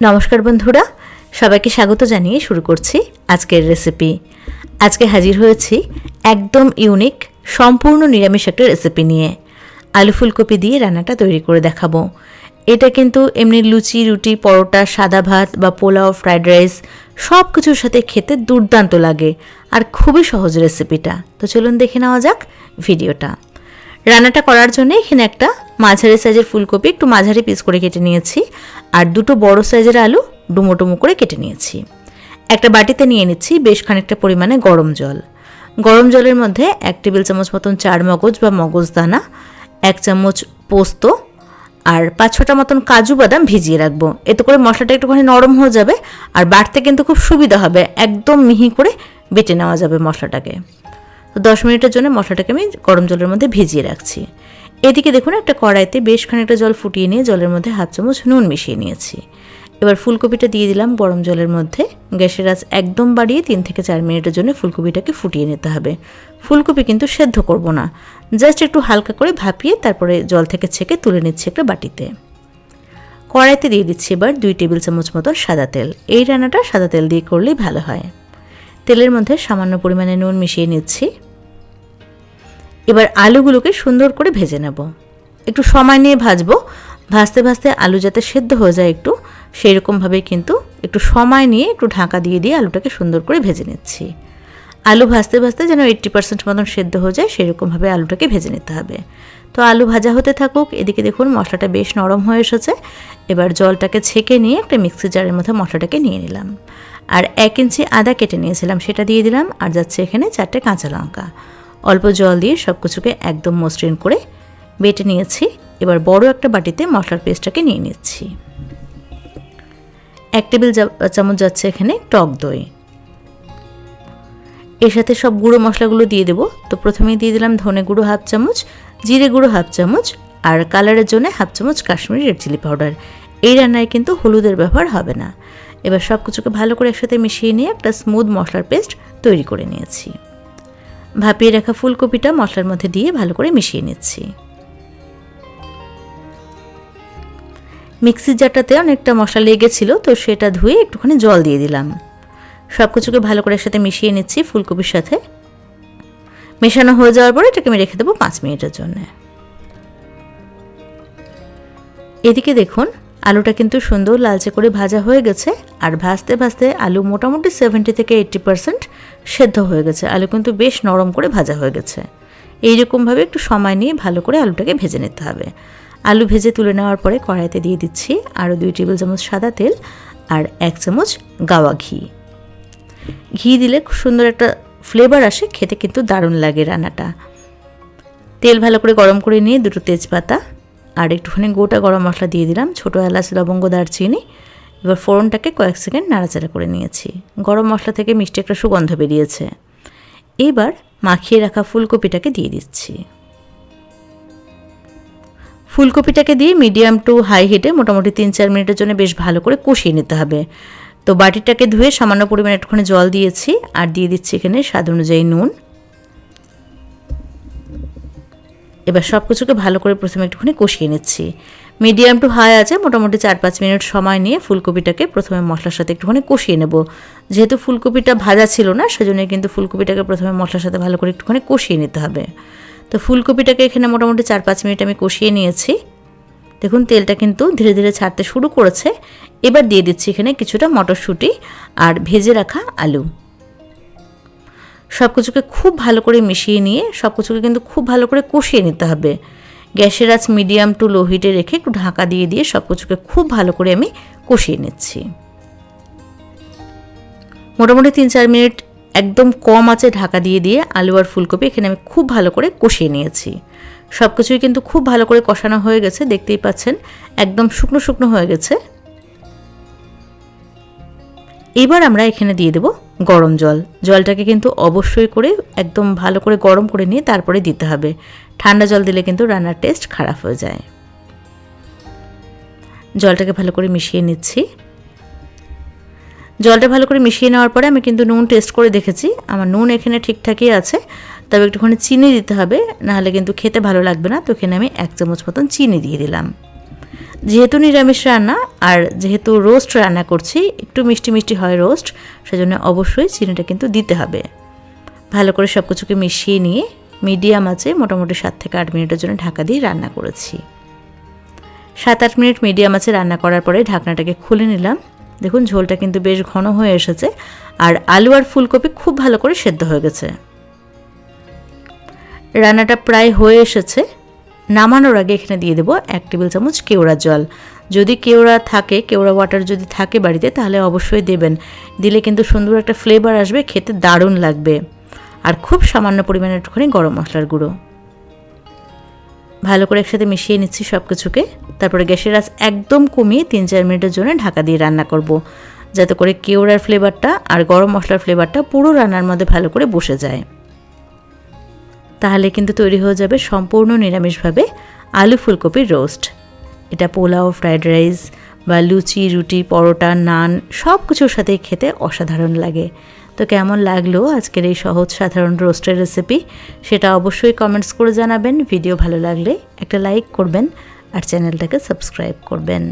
নমস্কার বন্ধুরা, সবাইকে স্বাগত জানিয়ে শুরু করছি আজকের রেসিপি আজকে হাজির হয়েছি একদম ইউনিক সম্পূর্ণ নিরামিষ একটা রেসিপি নিয়ে। আলু ফুলকপি দিয়ে রান্নাটা তৈরি করে দেখাবো। এটা কিন্তু এমনি লুচি, রুটি, পরোটা, সাদা ভাত বা পোলাও ফ্রাইড রাইস সব কিছুর সাথে খেতে দুর্দান্ত লাগে আর খুবই সহজ রেসিপিটা তো চলুন দেখে নেওয়া যাক ভিডিওটা। রান্নাটা করার জন্য এখানে একটা মাঝারি সাইজের ফুলকপি একটু মাঝারি পিস করে কেটে নিয়েছি। আর দুটো বড় সাইজের আলু ডুমো করে কেটে নিয়েছি। একটা বাটিতে নিয়ে নিচ্ছি বেশ খানিকটা পরিমাণে গরম জল। গরম জলের মধ্যে এক টেবিল চামচ মতন চার মগজ বা মগজ দানা, এক চামচ পোস্ত আর পাঁচ ছটা মতন কাজু বাদাম ভিজিয়ে রাখব। এতে করে মশলাটা একটুখানি নরম হয়ে যাবে আর বাটতে কিন্তু খুব সুবিধা হবে। একদম মিহি করে বেটে নেওয়া যাবে মশলাটাকে। তো দশ মিনিটের জন্য মশলাটাকে আমি গরম জলের মধ্যে ভিজিয়ে রাখছি। এদিকে দেখুন, একটা কড়াইতে বেশ খানিকটা জল ফুটিয়ে নিয়ে জলের মধ্যে হাফ চামচ নুন মিশিয়ে নিয়েছি। এবার ফুলকপিটা দিয়ে দিলাম গরম জলের মধ্যে। গ্যাসের আঁচ একদম বাড়িয়ে তিন থেকে চার মিনিটের জন্য ফুলকপিটাকে ফুটিয়ে নিতে হবে। ফুলকপি কিন্তু সেদ্ধ করব না। জাস্ট একটু হালকা করে ভাপিয়ে তারপরে জল থেকে ছেঁকে তুলে নিচ্ছি একটা বাটিতে। কড়াইতে দিয়ে দিচ্ছি এবার দুই টেবিল চামচ মতো সাদা তেল। এই রান্নাটা সাদা তেল দিয়ে করলেই ভালো হয়। তেলের মধ্যে সামান্য পরিমাণে নুন মিশিয়ে নিচ্ছি। এবার আলুগুলোকে সুন্দর করে ভেজে নেব। একটু সময় নিয়ে ভাজবো। ভাজতে ভাজতে আলু যাতে সেদ্ধ হয়ে যায় একটু সেই রকমভাবে কিন্তু একটু সময় নিয়ে একটু ঢাকা দিয়ে দিয়ে আলুটাকে সুন্দর করে ভেজে নিচ্ছি। আলু ভাজতে ভাজতে যেন এইট্টি পার্সেন্ট মতন সেদ্ধ হয়ে যায়, সেরকমভাবে আলুটাকে ভেজে নিতে হবে। তো আলু ভাজা হতে থাকুক, এদিকে দেখুন মশলাটা বেশ নরম হয়ে এসেছে। এবার জলটাকে ছেঁকে নিয়ে একটা মিক্সি জারের মধ্যে মশলাটাকে নিয়ে নিলাম। আর এক ইঞ্চি আদা কেটে নিয়েছিলাম, সেটা দিয়ে দিলাম। আর যাচ্ছে এখানে চারটে কাঁচা লঙ্কা। অল্প জল দিয়ে সব কিছুকে একদম মসৃণ করে বেটে নিয়েছি। এবার বড় একটা বাটিতে মশলার পেস্টটাকে নিয়ে নিচ্ছি। এক টেবিল চামচ যাচ্ছে এখানে টক দই। এর সাথে সব গুঁড়ো মশলাগুলো দিয়ে দেবো। তো প্রথমেই দিয়ে দিলাম ধনে গুঁড়ো হাফ চামচ, জিরে গুঁড়ো হাফ চামচ আর কালারের জন্য হাফ চামচ কাশ্মীরি রেড চিলি পাউডার। এই রান্নায় কিন্তু হলুদের ব্যবহার হবে না। এবার সব কিছুকে ভালো করে একসাথে মিশিয়ে নিয়ে একটা স্মুথ মশলার পেস্ট তৈরি করে নিয়েছি। ভাপিয়ে রাখা ফুলকপিটা মশলার মধ্যে দিয়ে ভালো করে মিশিয়ে নিচ্ছি। মিক্সির জারটাতে অনেকটা মশলা লেগেছিল, তো সেটা ধুয়ে একটুখানি জল দিয়ে দিলাম। সব কিছুকে ভালো করে একসাথে মিশিয়ে নিচ্ছি ফুলকপির সাথে। মেশানো হয়ে যাওয়ার পরে এটাকে আমি রেখে দেবো পাঁচ মিনিটের জন্য। এদিকে দেখুন আলুটা কিন্তু সুন্দর লালচে করে ভাজা হয়ে গেছে, আর ভাজতে ভাজতে আলু মোটামুটি সেভেন্টি থেকে এইট্টি পারসেন্ট সেদ্ধ হয়ে গেছে। আলু কিন্তু বেশ নরম করে ভাজা হয়ে গেছে। এইরকমভাবে একটু সময় নিয়ে ভালো করে আলুটাকে ভেজে নিতে হবে। আলু ভেজে তুলে নেওয়ার পরে কড়াইতে দিয়ে দিচ্ছি আরও দুই টেবিল চামচ সাদা তেল আর এক চামচ গাওয়া ঘি। ঘি দিলে খুব সুন্দর একটা ফ্লেভার আসে, খেতে কিন্তু দারুণ লাগে রান্নাটা। তেল ভালো করে গরম করে নিয়ে দুটো তেজপাতা আর একটুখানি গোটা গরম মশলা দিয়ে দিলাম, ছোটো এলাচ, লবঙ্গ, দারচিনি। এবার ফোড়নটাকে কয়েক সেকেন্ড নাড়াচাড়া করে নিয়েছি। গরম মশলা থেকে মিষ্টি একটা সুগন্ধ বেরিয়েছে। এবার মাখিয়ে রাখা ফুলকপিটাকে দিয়ে দিচ্ছি। ফুলকপিটাকে দিয়ে মিডিয়াম টু হাই হিটে মোটামুটি তিন চার মিনিটের জন্য বেশ ভালো করে কষিয়ে নিতে হবে। তো বাটিটাকে ধুয়ে সামান্য পরিমাণে একটুখানি জল দিয়েছি, আর দিয়ে দিচ্ছি এখানে স্বাদ অনুযায়ী নুন। এবার সব কিছুকে ভালো করে প্রথমে একটুখানি কষিয়ে নিচ্ছি। মিডিয়াম টু হাই আছে, মোটামুটি চার পাঁচ মিনিট সময় নিয়ে ফুলকপিটাকে প্রথমে মশলার সাথে একটুখানি কষিয়ে নেব। যেহেতু ফুলকপিটা ভাজা ছিল না সেজন্য কিন্তু ফুলকপিটাকে প্রথমে মশলার সাথে ভালো করে একটুখানি কষিয়ে নিতে হবে। তো ফুলকপিটাকে এখানে মোটামুটি চার পাঁচ মিনিট আমি কষিয়ে নিয়েছি। দেখুন, তেলটা কিন্তু ধীরে ধীরে ছাড়তে শুরু করেছে। এবার দিয়ে দিচ্ছি এখানে কিছুটা মটরশুঁটি আর ভেজে রাখা আলু। সব কিছুকে খুব ভালো করে মিশিয়ে নিয়ে, সব কিছুকে কিন্তু খুব ভালো করে কষিয়ে নিতে হবে। গ্যাসের আঁচ মিডিয়াম টু লো হিটে রেখে একটু ঢাকা দিয়ে দিয়ে সব কিছুকে খুব ভালো করে আমি কষিয়ে নিচ্ছি। মোটামুটি তিন চার মিনিট একদম কম আছে ঢাকা দিয়ে দিয়ে আলু আর ফুলকপি এখানে আমি খুব ভালো করে কষিয়ে নিয়েছি। সব কিছুই কিন্তু খুব ভালো করে কষানো হয়ে গেছে, দেখতেই পাচ্ছেন, একদম শুকনো শুকনো হয়ে গেছে। এবার আমরা এখানে দিয়ে দেব গরম জল। জলটাকে কিন্তু অবশ্যই করে, একদম ভালো করে গরম করে নিয়ে তারপরে দিতে হবে। ঠান্ডা জল দিলে কিন্তু রান্নার টেস্ট খারাপ হয়ে যায়। জলটাকে ভালো করে মিশিয়ে নিচ্ছি। জলটা ভালো করে মিশিয়ে নেওয়ার পরে আমি কিন্তু নুন টেস্ট করে দেখেছি। আমার নুন এখানে ঠিকঠাকই আছে। তবে একটুখানি চিনি দিতে হবে, নাহলে কিন্তু খেতে ভালো লাগবে না। তো এখানে আমি এক চামচ মতন চিনি দিয়ে দিলাম। যেহেতু নিরামিষ রান্না আর যেহেতু রোস্ট রান্না করছি, একটু মিষ্টি মিষ্টি হয় রোস্ট, সেজন্য অবশ্যই চিনিটা কিন্তু দিতে হবে। ভালো করে সব কিছুকে মিশিয়ে নিয়ে মিডিয়াম আছে মোটামুটি সাত থেকে আট মিনিটের জন্য ঢাকা দিয়ে রান্না করেছি। সাত আট মিনিট মিডিয়াম আছে রান্না করার পরে ঢাকনাটাকে খুলে নিলাম। দেখুন, ঝোলটা কিন্তু বেশ ঘন হয়ে এসেছে আর আলু আর ফুলকপি খুব ভালো করে সেদ্ধ হয়ে গেছে। রান্নাটা প্রায় হয়ে এসেছে। নামানোর আগে এখানে দিয়ে দেবো এক টেবিল চামচ কেওড়া জল। যদি কেওড়া থাকে, কেওড়া ওয়াটার যদি থাকে বাড়িতে, তাহলে অবশ্যই দেবেন। দিলে কিন্তু সুন্দর একটা ফ্লেভার আসবে, খেতে দারুণ লাগবে। আর খুব সামান্য পরিমাণে একটুখানি গরম মশলার গুঁড়ো। ভালো করে একসাথে মিশিয়ে নিচ্ছি সব কিছুকে তারপরে গ্যাসের আঁচ একদম কমিয়ে তিন চার মিনিটের জন্য ঢাকা দিয়ে রান্না করব। যাতে করে কেওড়ার ফ্লেভারটা আর গরম মশলার ফ্লেভারটা পুরো রান্নার মধ্যে ভালো করে বসে যায়। তাহলে কিন্তু তৈরি হয়ে যাবে সম্পূর্ণ নিরামিষভাবে আলু ফুলকপির রোস্ট। এটা পোলাও, ফ্রায়েড রাইস বা লুচি, রুটি, পরোটা, নান সব কিছুর সাথে খেতে অসাধারণ লাগে। তো কেমন লাগল আজকের এই সহজ সাধারণ রোস্টের রেসিপি? সেটা অবশ্যই কমেন্টস করে জানাবেন। ভিডিও ভালো লাগলে একটা লাইক করবেন আর চ্যানেলটাকে সাবস্ক্রাইব করবেন।